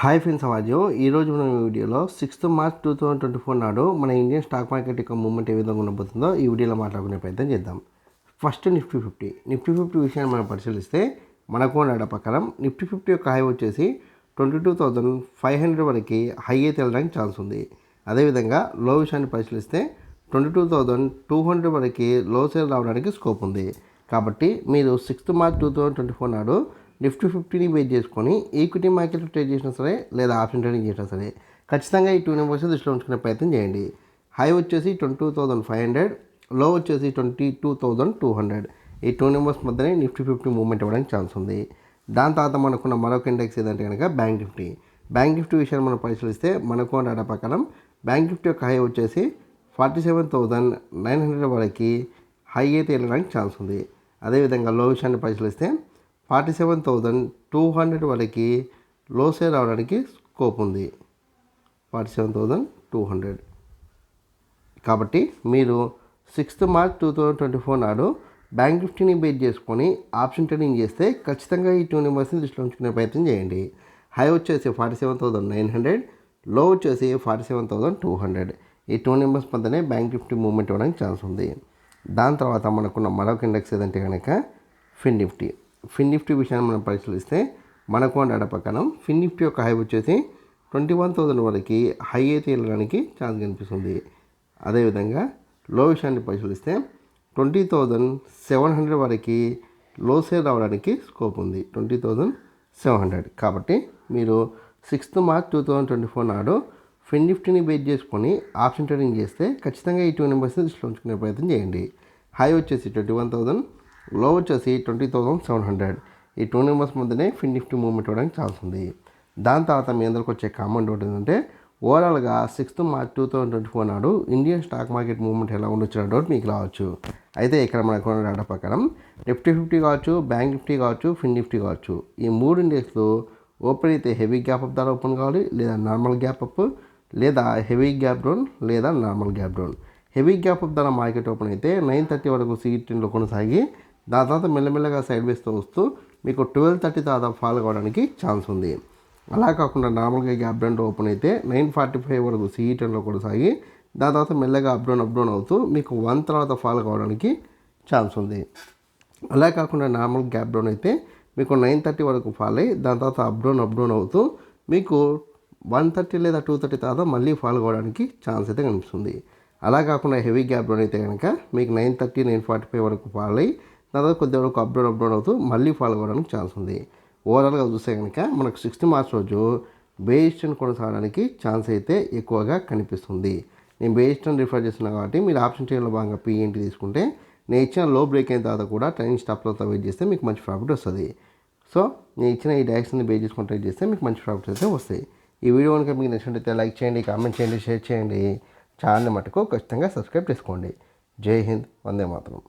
Hi friends అవాజు ఈరోజు మనం ఈ వీడియోలో sixth March two thousand twenty four నాడు మన ఇండియన్ స్టాక్ మార్కెట్ యొక్క మూమెంట్ ఏ విధంగా ఉండబోతుందో ఈ వీడియోలో మాట్లాడుకునే ప్రయత్నం చేద్దాం. First Nifty fifty Nifty fifty విషయాన్ని మనం పరిశీలిస్తే మనకు నడ ప్రకారం నిఫ్టీ ఫిఫ్టీ యొక్క హై వచ్చేసి twenty two thousand five hundred వరకు హై అయితే వెళ్ళడానికి ఛాన్స్ ఉంది. అదేవిధంగా లో విషయాన్ని పరిశీలిస్తే twenty two thousand two hundred వరకు లో సేల్ రావడానికి స్కోప్ ఉంది. కాబట్టి మీరు sixth March two thousand twenty four నాడు నిఫ్టీ ఫిఫ్టీని బేస్ చేసుకొని ఈక్విటీ మార్కెట్ ట్రేడ్ చేసినా సరే లేదా ఆప్షన్ ట్రేడింగ్ చేసినా సరే ఖచ్చితంగా ఈ టూ నెంబర్స్ దృష్టిలో ఉంచుకునే ప్రయత్నం చేయండి. హై వచ్చేసి ట్వంటీ థౌసండ్ ఫైవ్ హండ్రెడ్లో వచ్చేసి twenty two thousand two hundred ఈ టూ నెంబర్స్ మధ్యనే నిఫ్టీ ఫిఫ్టీ మూవ్మెంట్ ఇవ్వడానికి ఛాన్స్ ఉంది. దాని తర్వాత మనకున్న మరొక ఇండెక్స్ ఏదంటే కనుక బ్యాంక్ నిఫ్టీ బ్యాంక్ నిఫ్టీ విషయాన్ని మనం పరిశీలిస్తే మనకు డేటా ప్రకారం బ్యాంక్ నిఫ్టీ యొక్క హై వచ్చేసి forty seven thousand nine hundred వరకు హై అయితే వెళ్ళడానికి ఛాన్స్ ఉంది. అదేవిధంగా లో విషయాన్ని పరిశీలిస్తే forty seven thousand two hundred వరకు లో సేల్ రావడానికి స్కోప్ ఉంది forty seven thousand two hundred. కాబట్టి మీరు sixth March two thousand twenty four నాడు బ్యాంక్ నిఫ్టీని బేట్ చేసుకొని ఆప్షన్ ట్రేడింగ్ చేస్తే ఖచ్చితంగా ఈ టూ నెంబర్స్ని దృష్టిలో ఉంచుకునే ప్రయత్నం చేయండి. హై వచ్చేసి ఫార్టీ సెవెన్ థౌసండ్ నైన్ హండ్రెడ్లో వచ్చేసి forty seven thousand two hundred. ఈ టూ నెంబర్స్ మధ్యనే బ్యాంక్ నిఫ్టీ మూవ్మెంట్ ఇవ్వడానికి ఛాన్స్ ఉంది. దాని తర్వాత మనకున్న మరొక ఇండెక్స్ ఏదంటే కనుక ఫిన్ నిఫ్టీ. ఫిన్ నిఫ్టీ విషయాన్ని మనం పరిశీలిస్తే మనకు డేటా ప్రకారం ఫిన్ నిఫ్టీ యొక్క హై వచ్చేసి ట్వంటీ వన్ థౌజండ్ వరకు హై అయితే వెళ్ళడానికి ఛాన్స్ కనిపిస్తుంది. అదేవిధంగా లో విషయాన్ని పరిశీలిస్తే ట్వంటీ థౌజండ్ సెవెన్ హండ్రెడ్ వరకు లో సేల్ రావడానికి స్కోప్ ఉంది. Twenty thousand seven hundred. కాబట్టి మీరు sixth March two thousand twenty four నాడు ఫిన్ నిఫ్టీని బేస్ చేసుకొని ఆప్షన్ ట్రేడింగ్ చేస్తే ఖచ్చితంగా ఈ టూ నెంబర్స్ని దృష్టిలో ఉంచుకునే ప్రయత్నం చేయండి. హై వచ్చేసి ట్వంటీ వన్ థౌజండ్ లో వచ్చేసి ట్వంటీ థౌసండ్ సెవెన్ హండ్రెడ్ ఈ టూ నెంబర్స్ మధ్యనే ఫిన్ నిఫ్టీ మూవ్మెంట్ అవ్వడానికి ఛాన్స్ ఉంది. దాని తర్వాత మీ అందరికి వచ్చే కామెంట్ ఒకటి ఏంటంటే ఓవరాల్గా sixth March two thousand twenty four నాడు ఇండియన్ స్టాక్ మార్కెట్ మూవ్మెంట్ ఎలా ఉండొచ్చు డౌట్ మీకు రావచ్చు. అయితే ఇక్కడ మనకు డేటా ప్రకారం నిఫ్టీ ఫిఫ్టీ కావచ్చు బ్యాంక్ నిఫ్టీ కావచ్చు ఫిన్ నిఫ్టీ కావచ్చు. ఈ మూడు ఇండెక్స్లు ఓపెన్ అయితే హెవీ గ్యాప్ అప్ ద్వారా ఓపెన్ కావాలి లేదా నార్మల్ గ్యాప్ అప్ లేదా హెవీ గ్యాప్ డౌన్ లేదా normal gap down heavy gap up ద్వారా మార్కెట్ ఓపెన్ అయితే నైన్ థర్టీ వరకు సీటీలో కొనసాగి దాని తర్వాత మెల్లమెల్లగా సైడ్ వేస్తూ వస్తూ మీకు ట్వెల్వ్ థర్టీ తర్వాత ఫాల్ కావడానికి ఛాన్స్ ఉంది. అలా కాకుండా నార్మల్గా గ్యాప్ డౌన్ ఓపెన్ అయితే నైన్ ఫార్టీ ఫైవ్ వరకు సిఈటెన్లో కొనసాగి దాని తర్వాత మెల్లగా అప్ డౌన్ అప్ డౌన్ అవుతూ మీకు వన్ తర్వాత ఫాల్ కావడానికి ఛాన్స్ ఉంది. అలా కాకుండా నార్మల్ గ్యాప్ డౌన్ అయితే మీకు నైన్ థర్టీ వరకు ఫాల్ అయ్యి దాని తర్వాత అప్ డౌన్ అప్ డౌన్ అవుతూ మీకు వన్ థర్టీ లేదా టూ థర్టీ తర్వాత మళ్ళీ ఫాల్ కావడానికి ఛాన్స్ అయితే కనిపిస్తుంది. అలా కాకుండా హెవీ గ్యాప్ డౌన్ అయితే కనుక మీకు nine thirty nine forty five వరకు ఫాల్ అయ్యి తర్వాత కొద్దిగా వరకు అప్డేట్ అప్డౌన్ అవుతూ మళ్ళీ ఫాలో అవ్వడానికి ఛాన్స్ ఉంది. ఓవరాల్గా చూస్తే కనుక మనకు సిక్స్త్ మార్చ్ రోజు బేయిస్టన్ కొనసాగడానికి ఛాన్స్ అయితే ఎక్కువగా కనిపిస్తుంది. నేను బేయిస్టన్ రిఫర్ చేస్తున్నాను కాబట్టి మీరు ఆప్షన్ చేయడంలో భాగంగా పిఎన్టీ తీసుకుంటే నేను ఇచ్చిన లో బ్రేక్ అయిన తర్వాత కూడా ట్రైనింగ్ స్టాప్లతో వెయిట్ చేస్తే మీకు మంచి ప్రాఫిట్ వస్తుంది. సో నేను ఇచ్చిన ఈ డైరెక్షన్ బేస్ చేసుకుని ట్రై చేస్తే మీకు మంచి ప్రాఫిట్స్ అయితే వస్తాయి ఈ వీడియో కనుక మీకు నచ్చినట్లయితే లైక్ చేయండి కామెంట్ చేయండి షేర్ చేయండి. ఛానల్ మటుకు ఖచ్చితంగా సబ్స్క్రైబ్ చేసుకోండి. జై హింద్ వందే మాత్రం.